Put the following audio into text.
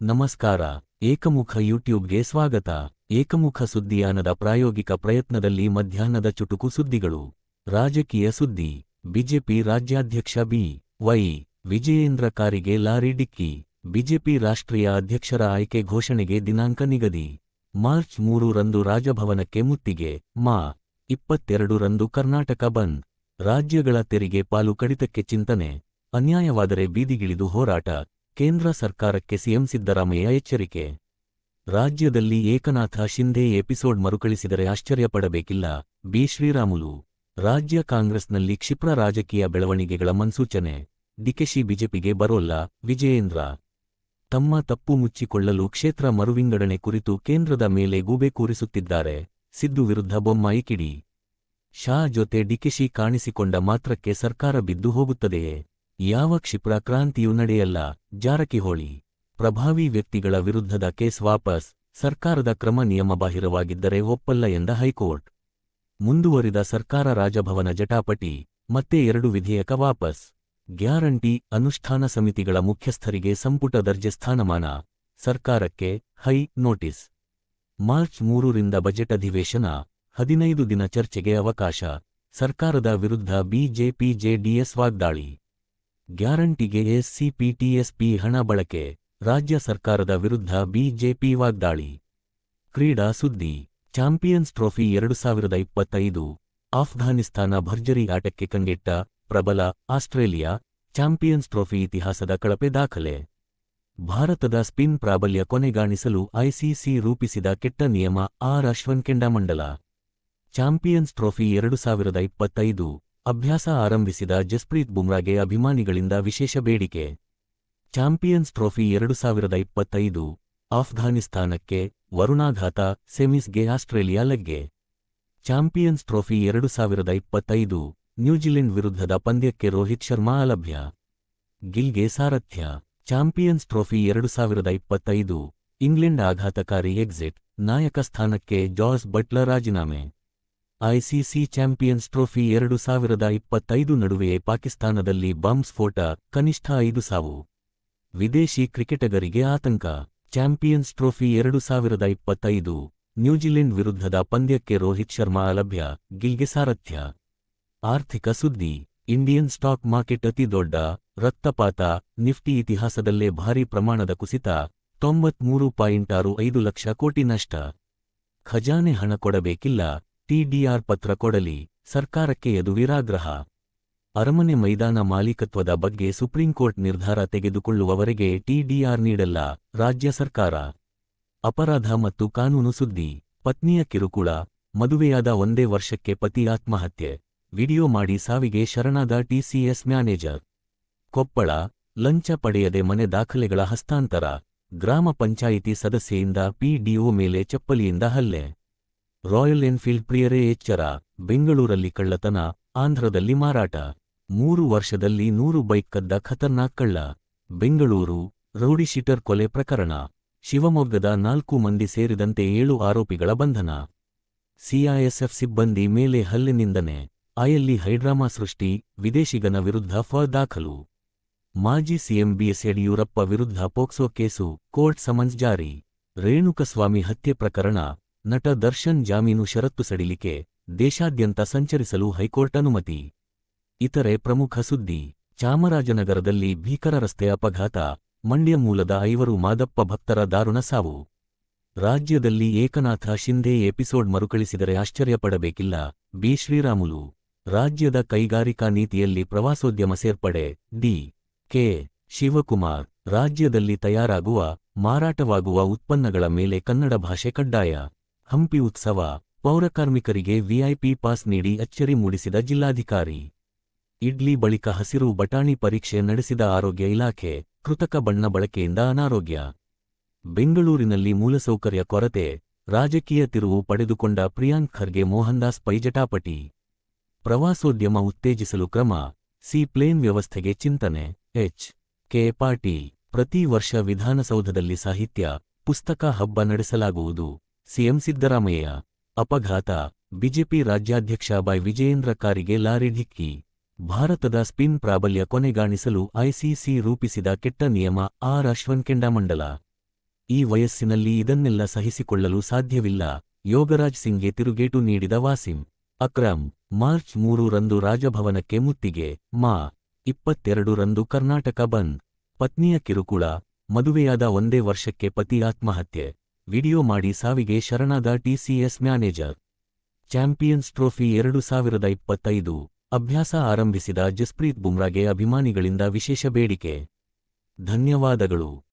ನಮಸ್ಕಾರ, ಏಕಮುಖ ಯೂಟ್ಯೂಬ್ಗೆ ಸ್ವಾಗತ. ಏಕಮುಖ ಸುದ್ದಿಯಾನದ ಪ್ರಾಯೋಗಿಕ ಪ್ರಯತ್ನದಲ್ಲಿ ಮಧ್ಯಾಹ್ನದ ಚುಟುಕು ಸುದ್ದಿಗಳು. ರಾಜಕೀಯ ಸುದ್ದಿ. ಬಿಜೆಪಿ ರಾಜ್ಯಾಧ್ಯಕ್ಷ ಬಿ. ವೈ. ವಿಜಯೇಂದ್ರ ಕಾರಿಗೆ ಲಾರಿ ಡಿಕ್ಕಿ. ಬಿಜೆಪಿ ರಾಷ್ಟ್ರೀಯ ಅಧ್ಯಕ್ಷರ ಆಯ್ಕೆ ಘೋಷಣೆಗೆ ದಿನಾಂಕ ನಿಗದಿ. ಮಾರ್ಚ್ ಮೂರು ರಂದು ರಾಜಭವನಕ್ಕೆ ಮುತ್ತಿಗೆ. ಮಾ. ಇಪ್ಪತ್ತೆರಡು ರಂದು ಕರ್ನಾಟಕ ಬಂದ್. ರಾಜ್ಯಗಳ ತೆರಿಗೆ ಪಾಲು ಕಡಿತಕ್ಕೆ ಚಿಂತನೆ. ಅನ್ಯಾಯವಾದರೆ ಬೀದಿಗಿಳಿದು ಹೋರಾಟ. ಕೇಂದ್ರ ಸರ್ಕಾರಕ್ಕೆ ಸಿಎಂ ಸಿದ್ದರಾಮಯ್ಯ ಎಚ್ಚರಿಕೆ. ರಾಜ್ಯದಲ್ಲಿ ಏಕನಾಥ ಶಿಂಧೆ ಎಪಿಸೋಡ್ ಮರುಕಳಿಸಿದರೆ ಆಶ್ಚರ್ಯಪಡಬೇಕಿಲ್ಲ. ಬಿ. ಶ್ರೀರಾಮುಲು. ರಾಜ್ಯ ಕಾಂಗ್ರೆಸ್ನಲ್ಲಿ ಕ್ಷಿಪ್ರ ರಾಜಕೀಯ ಬೆಳವಣಿಗೆಗಳ ಮನ್ಸೂಚನೆ. ಡಿಕೆಶಿ ಬಿಜೆಪಿಗೆ ಬರೋಲ್ಲ. ವಿಜಯೇಂದ್ರ. ತಮ್ಮ ತಪ್ಪು ಮುಚ್ಚಿಕೊಳ್ಳಲು ಕ್ಷೇತ್ರ ಮರುವಿಂಗಡಣೆ ಕುರಿತು ಕೇಂದ್ರದ ಮೇಲೆ ಗೂಬೆ ಕೂರಿಸುತ್ತಿದ್ದಾರೆ. ಸಿದ್ದು ವಿರುದ್ಧ ಬೊಮ್ಮಾಯಿ ಕಿಡಿ. ಶಾ ಜೊತೆ ಡಿಕೆಶಿ ಕಾಣಿಸಿಕೊಂಡ ಮಾತ್ರಕ್ಕೆ ಸರ್ಕಾರ ಬಿದ್ದು ಹೋಗುತ್ತದೆಯೇ? ಯಾವ ಕ್ಷಿಪ್ರ ಕ್ರಾಂತಿಯೂ ನಡೆಯಲ್ಲ. ಜಾರಕಿಹೊಳಿ, ಪ್ರಭಾವಿ ವ್ಯಕ್ತಿಗಳ ವಿರುದ್ಧದ ಕೇಸ್ ವಾಪಸ್ ಸರ್ಕಾರದ ಕ್ರಮ ನಿಯಮಬಾಹಿರವಾಗಿದ್ದರೆ ಒಪ್ಪಲ್ಲ ಎಂದ ಹೈಕೋರ್ಟ್. ಮುಂದುವರಿದ ಸರ್ಕಾರ ರಾಜಭವನ ಜಟಾಪಟಿ, ಮತ್ತೆ ಎರಡು ವಿಧೇಯಕ ವಾಪಸ್. ಗ್ಯಾರಂಟಿ ಅನುಷ್ಠಾನ ಸಮಿತಿಗಳ ಮುಖ್ಯಸ್ಥರಿಗೆ ಸಂಪುಟ ದರ್ಜೆ ಸ್ಥಾನಮಾನ. ಸರ್ಕಾರಕ್ಕೆ ಹೈ ನೋಟಿಸ್. ಮಾರ್ಚ್ ಮೂರರಿಂದ ಬಜೆಟ್ ಅಧಿವೇಶನ, ಹದಿನೈದು ದಿನ ಚರ್ಚೆಗೆ ಅವಕಾಶ. ಸರ್ಕಾರದ ವಿರುದ್ಧ ಬಿಜೆಪಿ ಜೆಡಿಎಸ್ ವಾಗ್ದಾಳಿ. ಗ್ಯಾರಂಟಿಗೆ ಎಸ್ಸಿಪಿಟಿಎಸ್ಪಿ ಹಣ ಬಳಕೆ, ರಾಜ್ಯ ಸರ್ಕಾರದ ವಿರುದ್ಧ ಬಿಜೆಪಿ ವಾಗ್ದಾಳಿ. ಕ್ರೀಡಾ ಸುದ್ದಿ, ಚಾಂಪಿಯನ್ಸ್ ಟ್ರೋಫಿ ಎರಡು ಸಾವಿರದ ಇಪ್ಪತ್ತೈದು, ಆಫ್ಘಾನಿಸ್ತಾನ ಭರ್ಜರಿ ಆಟಕ್ಕೆ ಕಂಗೆಟ್ಟ ಪ್ರಬಲ ಆಸ್ಟ್ರೇಲಿಯಾ ಚಾಂಪಿಯನ್ಸ್ ಟ್ರೋಫಿ ಇತಿಹಾಸದ ಕಳಪೆ ದಾಖಲೆ. ಭಾರತದ ಸ್ಪಿನ್ ಪ್ರಾಬಲ್ಯ ಕೊನೆಗಾಣಿಸಲು ಐಸಿಸಿ ರೂಪಿಸಿದ ಕೆಟ್ಟ ನಿಯಮ ಆರ್ ಅಶ್ವನ್ ಕೆಂಡಮಂಡಲ. ಚಾಂಪಿಯನ್ಸ್ ಟ್ರೋಫಿ ಎರಡು ಸಾವಿರದ ಇಪ್ಪತ್ತೈದು ಅಭ್ಯಾಸ ಆರಂಭಿಸಿದ ಜಸ್ಪ್ರೀತ್ ಬುಮ್ರಾಗೆ ಅಭಿಮಾನಿಗಳಿಂದ ವಿಶೇಷ ಬೇಡಿಕೆ. ಚಾಂಪಿಯನ್ಸ್ ಟ್ರೋಫಿ ಎರಡು ಸಾವಿರದ ಇಪ್ಪತ್ತೈದು, ಆಫ್ಘಾನಿಸ್ತಾನಕ್ಕೆ ವರುಣಾಘಾತ ಸೆಮೀಸ್ಗೆ ಆಸ್ಟ್ರೇಲಿಯಾ ಲಗ್ಗೆ. ಚಾಂಪಿಯನ್ಸ್ ಟ್ರೋಫಿ ಎರಡು ಸಾವಿರದ ಇಪ್ಪತ್ತೈದು, ನ್ಯೂಜಿಲೆಂಡ್ ವಿರುದ್ಧದ ಪಂದ್ಯಕ್ಕೆ ರೋಹಿತ್ ಶರ್ಮಾ ಅಲಭ್ಯ. ಗಿಲ್ಗೆ ಸಾರಥ್ಯ. ಚಾಂಪಿಯನ್ಸ್ ಟ್ರೋಫಿ ಎರಡು ಸಾವಿರದ ಇಪ್ಪತ್ತೈದು, ಇಂಗ್ಲೆಂಡ್ ಆಘಾತಕಾರಿ ಎಕ್ಸಿಟ್, ನಾಯಕ ಸ್ಥಾನಕ್ಕೆ ಜಾರ್ಜ್ ಬಟ್ಲರ್ ರಾಜೀನಾಮೆ. ಐಸಿಸಿ ಚಾಂಪಿಯನ್ಸ್ ಟ್ರೋಫಿ ಎರಡು ಸಾವಿರದ ಇಪ್ಪತ್ತೈದು ನಡುವೆಯೇ ಪಾಕಿಸ್ತಾನದಲ್ಲಿ ಬಾಂಬ್ ಸ್ಫೋಟ, ಕನಿಷ್ಠ ಐದು ಸಾವು. ವಿದೇಶಿ ಕ್ರಿಕೆಟಗರಿಗೆ ಆತಂಕ. ಚಾಂಪಿಯನ್ಸ್ ಟ್ರೋಫಿ ಎರಡು ಸಾವಿರದ ಇಪ್ಪತ್ತೈದು, ನ್ಯೂಜಿಲೆಂಡ್ ವಿರುದ್ಧದ ಪಂದ್ಯಕ್ಕೆ ರೋಹಿತ್ ಶರ್ಮಾ ಅಲಭ್ಯ, ಗಿಲ್ಗೆ ಸಾರಥ್ಯ. ಆರ್ಥಿಕ ಸುದ್ದಿ. ಇಂಡಿಯನ್ ಸ್ಟಾಕ್ ಮಾರ್ಕೆಟ್ ಅತಿ ದೊಡ್ಡ, ರಕ್ತಪಾತ, ನಿಫ್ಟಿ ಇತಿಹಾಸದಲ್ಲೇ ಭಾರೀ ಪ್ರಮಾಣದ ಕುಸಿತ, ತೊಂಬತ್ಮೂರು ಪಾಯಿಂಟ್ ಆರು ಐದು ಲಕ್ಷ ಕೋಟಿ ನಷ್ಟ. ಖಜಾನೆ ಹಣ ಕೊಡಬೇಕಿಲ್ಲ. ಟಿಡಿಆರ್ ಪತ್ರ ಕೊಡಲಿ, ಸರ್ಕಾರಕ್ಕೆ ಯದುವೀರಾಗ್ರಹ. ಅರಮನೆ ಮೈದಾನ ಮಾಲೀಕತ್ವದ ಬಗ್ಗೆ ಸುಪ್ರೀಂಕೋರ್ಟ್ ನಿರ್ಧಾರ ತೆಗೆದುಕೊಳ್ಳುವವರೆಗೆ ಟಿಡಿಆರ್ ನೀಡಲ್ಲ, ರಾಜ್ಯ ಸರ್ಕಾರ. ಅಪರಾಧ ಮತ್ತು ಕಾನೂನು ಸುದ್ದಿ, ಪತ್ನಿಯ ಕಿರುಕುಳ, ಮದುವೆಯಾದ ಒಂದೇ ವರ್ಷಕ್ಕೆ ಪತಿ ಆತ್ಮಹತ್ಯೆ. ವಿಡಿಯೋ ಮಾಡಿ ಸಾವಿಗೆ ಶರಣಾದ ಟಿಸಿಎಸ್ ಮ್ಯಾನೇಜರ್. ಕೊಪ್ಪಳ, ಲಂಚ ಪಡೆಯದೆ ಮನೆ ದಾಖಲೆಗಳ ಹಸ್ತಾಂತರ. ಗ್ರಾಮ ಪಂಚಾಯಿತಿ ಸದಸ್ಯೆಯಿಂದ ಪಿಡಿಒ ಮೇಲೆ ಚಪ್ಪಲಿಯಿಂದ ಹಲ್ಲೆ. ರಾಯಲ್ ಎನ್ಫೀಲ್ಡ್ ಪ್ರಿಯರೇ ಎಚ್ಚರ, ಬೆಂಗಳೂರಲ್ಲಿ ಕಳ್ಳತನ, ಆಂಧ್ರದಲ್ಲಿ ಮಾರಾಟ. ಮೂರು ವರ್ಷದಲ್ಲಿ ನೂರು ಬೈಕ್ ಕದ್ದ ಖತರ್ನಾಕ್ ಕಳ್ಳ. ಬೆಂಗಳೂರು ರೌಡಿಶೀಟರ್ ಕೊಲೆ ಪ್ರಕರಣ. ಶಿವಮೊಗ್ಗದ ನಾಲ್ಕು ಮಂದಿ ಸೇರಿದಂತೆ ಏಳು ಆರೋಪಿಗಳ ಬಂಧನ. ಸಿಐಎಸ್ಎಫ್ ಸಿಬ್ಬಂದಿ ಮೇಲೆ ಹಲ್ಲೆ ನಿಂದನೆ. ಆಯಲ್ಲಿ ಹೈಡ್ರಾಮಾ ಸೃಷ್ಟಿ, ವಿದೇಶಿಗನ ವಿರುದ್ಧ ಫ ದಾಖಲು. ಮಾಜಿ ಸಿಎಂ ಬಿಎಸ್ ಯಡಿಯೂರಪ್ಪ ವಿರುದ್ಧ ಪೋಕ್ಸೋ ಕೇಸು, ಕೋರ್ಟ್ ಸಮನ್ಸ್ ಜಾರಿ. ರೇಣುಕಸ್ವಾಮಿ ಹತ್ಯೆ ಪ್ರಕರಣ. ನಟ ದರ್ಶನ್ ಜಾಮೀನು ಷರತ್ತು ಸಡಿಲಿಕೆ, ದೇಶಾದ್ಯಂತ ಸಂಚರಿಸಲು ಹೈಕೋರ್ಟ್ ಅನುಮತಿ. ಇತರೆ ಪ್ರಮುಖ ಸುದ್ದಿ, ಚಾಮರಾಜನಗರದಲ್ಲಿ ಭೀಕರ ರಸ್ತೆ ಅಪಘಾತ, ಮಂಡ್ಯ ಮೂಲದ ಐವರು ಮಾದಪ್ಪ ಭಕ್ತರ ದಾರುಣ ಸಾವು. ರಾಜ್ಯದಲ್ಲಿ ಏಕನಾಥ ಶಿಂಧೆ ಎಪಿಸೋಡ್ ಮರುಕಳಿಸಿದರೆ ಆಶ್ಚರ್ಯಪಡಬೇಕಿಲ್ಲ, ಬಿ ಶ್ರೀರಾಮುಲು. ರಾಜ್ಯದ ಕೈಗಾರಿಕಾ ನೀತಿಯಲ್ಲಿ ಪ್ರವಾಸೋದ್ಯಮ ಸೇರ್ಪಡೆ, ಡಿ. ಕೆ. ಶಿವಕುಮಾರ್. ರಾಜ್ಯದಲ್ಲಿ ತಯಾರಾಗುವ, ಮಾರಾಟವಾಗುವ ಉತ್ಪನ್ನಗಳ ಮೇಲೆ ಕನ್ನಡ ಭಾಷೆ ಕಡ್ಡಾಯ. ಹಂಪಿ ಉತ್ಸವ ಪೌರಕಾರ್ಮಿಕರಿಗೆ ವಿಐಪಿ ಪಾಸ್ ನೀಡಿ ಅಚ್ಚರಿ ಮೂಡಿಸಿದ ಜಿಲ್ಲಾಧಿಕಾರಿ. ಇಡ್ಲಿ ಬಳಿಕ ಹಸಿರು ಬಟಾಣಿ ಪರೀಕ್ಷೆ ನಡೆಸಿದ ಆರೋಗ್ಯ ಇಲಾಖೆ, ಕೃತಕ ಬಣ್ಣ ಬಳಕೆಯಿಂದ ಅನಾರೋಗ್ಯ. ಬೆಂಗಳೂರಿನಲ್ಲಿ ಮೂಲಸೌಕರ್ಯ ಕೊರತೆ, ರಾಜಕೀಯ ತಿರುವು ಪಡೆದುಕೊಂಡ ಪ್ರಿಯಾಂಕ್ ಖರ್ಗೆ ಮೋಹನ್ದಾಸ್ ಪೈಜಟಾಪಟಿ. ಪ್ರವಾಸೋದ್ಯಮ ಉತ್ತೇಜಿಸಲು ಕ್ರಮ, ಸಿ ಪ್ಲೇನ್ ವ್ಯವಸ್ಥೆಗೆ ಚಿಂತನೆ, ಎಚ್. ಕೆ ಪಾಟೀಲ್. ಪ್ರತಿ ವರ್ಷ ವಿಧಾನಸೌಧದಲ್ಲಿ ಸಾಹಿತ್ಯ, ಪುಸ್ತಕ ಹಬ್ಬ ನಡೆಸಲಾಗುವುದು. ಸಿಎಂ ಸಿದ್ದರಾಮಯ್ಯ, ಅಪಘಾತ, ಬಿಜೆಪಿ ರಾಜ್ಯಾಧ್ಯಕ್ಷ ಬೈ ವಿಜಯೇಂದ್ರ ಕಾರಿಗೆ ಲಾರಿ ಢಿಕ್ಕಿ, ಭಾರತದ ಸ್ಪಿನ್ ಪ್ರಾಬಲ್ಯ ಕೊನೆಗಾಣಿಸಲು ಐಸಿಸಿ ರೂಪಿಸಿದ ಕೆಟ್ಟ ನಿಯಮ ಆರ್ ಅಶ್ವನ್ ಕೆಂಡಾಮಂಡಲ. ಈ ವಯಸ್ಸಿನಲ್ಲಿ ಇದನ್ನೆಲ್ಲ ಸಹಿಸಿಕೊಳ್ಳಲು ಸಾಧ್ಯವಿಲ್ಲ, ಯೋಗರಾಜ್ ಸಿಂಗ್ಗೆ ತಿರುಗೇಟು ನೀಡಿದ ವಾಸಿಂ, ಅಕ್ರಮ್, ಮಾರ್ಚ್ ಮೂರು ರಂದು ರಾಜಭವನಕ್ಕೆ ಮುತ್ತಿಗೆ, ಮಾ, ಇಪ್ಪತ್ತೆರಡು ರಂದು ಕರ್ನಾಟಕ ಬಂದ್, ಪತ್ನಿಯ ಕಿರುಕುಳ, ಮದುವೆಯಾದ ಒಂದೇ ವರ್ಷಕ್ಕೆ ಪತಿ ಆತ್ಮಹತ್ಯೆ. ವಿಡಿಯೋ ಮಾಡಿ ಸಾವಿಗೆ ಶರಣಾದ ಟಿಸಿಎಸ್ ಮ್ಯಾನೇಜರ್. ಚಾಂಪಿಯನ್ಸ್ ಟ್ರೋಫಿ ಎರಡು ಸಾವಿರದ ಇಪ್ಪತ್ತೈದು. ಅಭ್ಯಾಸ ಆರಂಭಿಸಿದ ಜಸ್ಪ್ರೀತ್ ಬುಮ್ರಾಗೆ ಅಭಿಮಾನಿಗಳಿಂದ ವಿಶೇಷ ಬೇಡಿಕೆ. ಧನ್ಯವಾದಗಳು.